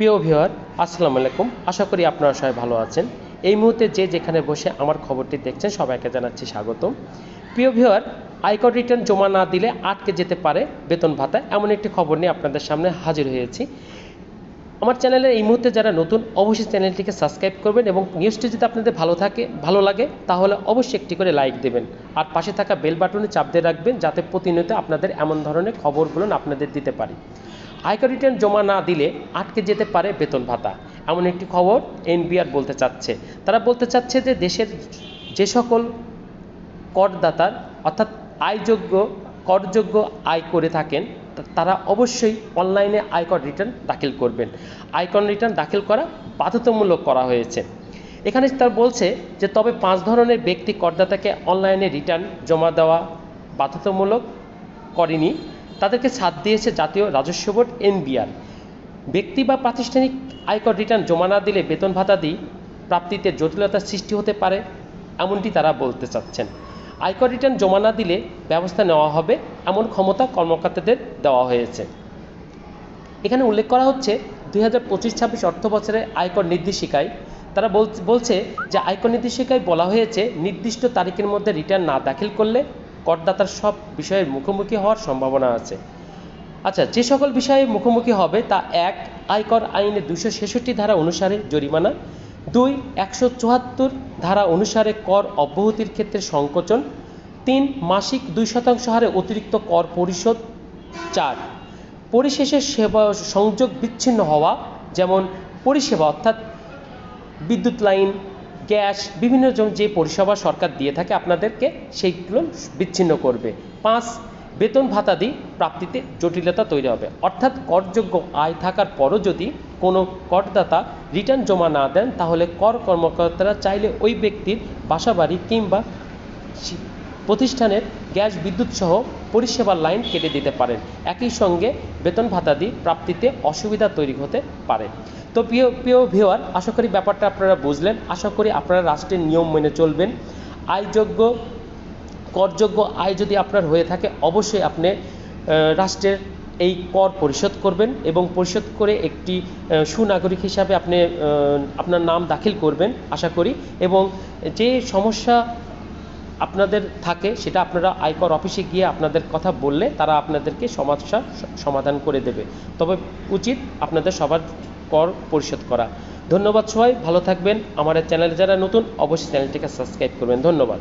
প্রিয় ভিওয়ার আসসালামু আলাইকুম। আশা করি আপনারা সবাই ভালো আছেন। এই মুহূর্তে যে যেখানে বসে আমার খবরটি দেখছেন, সবাইকে জানাচ্ছি স্বাগতম। প্রিয় ভিওয়ার আয়কর রিটার্ন জমা না দিলে আটকে যেতে পারে বেতন ভাতা, এমন একটি খবর নিয়ে আপনাদের সামনে হাজির হয়েছি। আমার চ্যানেলে এই মুহূর্তে যারা নতুন, অবশ্যই চ্যানেলটিকে সাবস্ক্রাইব করবেন এবং নিউজটি যদি আপনাদের ভালো থাকে, ভালো লাগে, তাহলে অবশ্যই একটি করে লাইক দেবেন। আর পাশে থাকা বেল বাটনে চাপ দিয়ে রাখবেন, যাতে প্রতিনিয়ত আপনাদের এমন ধরনের খবরগুলো আপনাদের দিতে পারি। আয়কর রিটার্ন জমা না দিলে আটকে যেতে পারে বেতন ভাতা। এমন একটি খবর এনবিআর বলতে চাচ্ছে। তারা বলতে চাচ্ছে যে দেশের যে সকল করদাতার অর্থাৎ আয়যোগ্য, করযোগ্য আয় করে থাকেন তারা অবশ্যই অনলাইনে আয়কর রিটার্ন দাখিল করবেন। আয়কর রিটার্ন দাখিল করা বাধ্যতামূলক করা হয়েছে। এখানে তার বলছে যে তবে পাঁচ ধরনের ব্যক্তি করদাতাকে অনলাইনে রিটার্ন জমা দেওয়া বাধ্যতামূলক করেনি। তাদেরকে ছাড় দিয়েছে জাতীয় রাজস্ব বোর্ড, এনবিআর। ব্যক্তি বা প্রাতিষ্ঠানিক আয়কর রিটার্ন জমা না দিলে বেতন ভাতাদি প্রাপ্তিতে জটিলতার সৃষ্টি হতে পারে, এমনটি তারা বলতে চাচ্ছেন। আয়কর রিটার্ন জমা না দিলে ব্যবস্থা নেওয়া হবে এমন ক্ষমতা কর্মকর্তাদের দেওয়া হয়েছে। এখানে উল্লেখ করা হচ্ছে, দুই হাজার পঁচিশ ছাব্বিশ অর্থ বছরে আয়কর নির্দেশিকায় তারা বলছে যে আয়কর নির্দেশিকায় বলা হয়েছে, নির্দিষ্ট তারিখের মধ্যে রিটার্ন না দাখিল করলে করদাতার সব বিষয়ের মুখোমুখি হওয়ার সম্ভাবনা আছে। আচ্ছা যে সকল বিষয়ে মুখোমুখি হবে তা এক, আয়কর আইনে দুশো ছেষট্টি ধারা অনুসারে জরিমানা। দুই, একশো চুয়াত্তর ধারা অনুসারে কর অব্যাহতির ক্ষেত্রে সংকোচন। তিন, মাসিক দুই শতাংশ হারে অতিরিক্ত কর পরিশোধ। চার, পরিশেষে সেবা সংযোগ বিচ্ছিন্ন হওয়া, যেমন পরিষেবা অর্থাৎ বিদ্যুৎ লাইন গ্যাস, বিভিন্ন যে পরিষেবা সরকার দিয়ে থাকে আপনাদেরকে সেইগুলো বিচ্ছিন্ন করবে। পাঁচ, বেতন ভাতাদি প্রাপ্তিতে জটিলতা তৈরি হবে। অর্থাৎ করযোগ্য আয় থাকার পরও যদি কোনো করদাতা রিটার্ন জমা না দেন, তাহলে কর কর্মকর্তারা চাইলে ওই ব্যক্তির বাসাবাড়ি কিংবা প্রতিষ্ঠানের গ্যাস বিদ্যুৎ সহ পরিষেবার লাইন কেটে দিতে পারেন। একই সঙ্গে বেতন ভাতাদি প্রাপ্তিতে অসুবিধা তৈরি হতে পারে। তো প্রিয় প্রিয় ভিওয়ার আশা করি ব্যাপারটা আপনারা বুঝলেন। আশা করি আপনারা রাষ্ট্রের নিয়ম মেনে চলবেন। আয়যোগ্য, করযোগ্য আয় যদি আপনার হয়ে থাকে, অবশ্যই আপনি রাষ্ট্রের এই কর পরিশোধ করবেন এবং পরিশোধ করে একটি সুনাগরিক হিসাবে আপনি আপনার নাম দাখিল করবেন, আশা করি। এবং যে সমস্যা আপনাদের থাকে, সেটা আপনারা আয়কর অফিসে গিয়ে আপনাদের কথা বললে তারা আপনাদেরকে সমস্যা সমাধান করে দেবে। তবে উচিত আপনাদের সবার কর পরিশোধ করা। ধন্যবাদ সবাই, ভালো থাকবেন। আমার চ্যানেলে যারা নতুন, অবশ্যই চ্যানেলটিকে সাবস্ক্রাইব করবেন। ধন্যবাদ।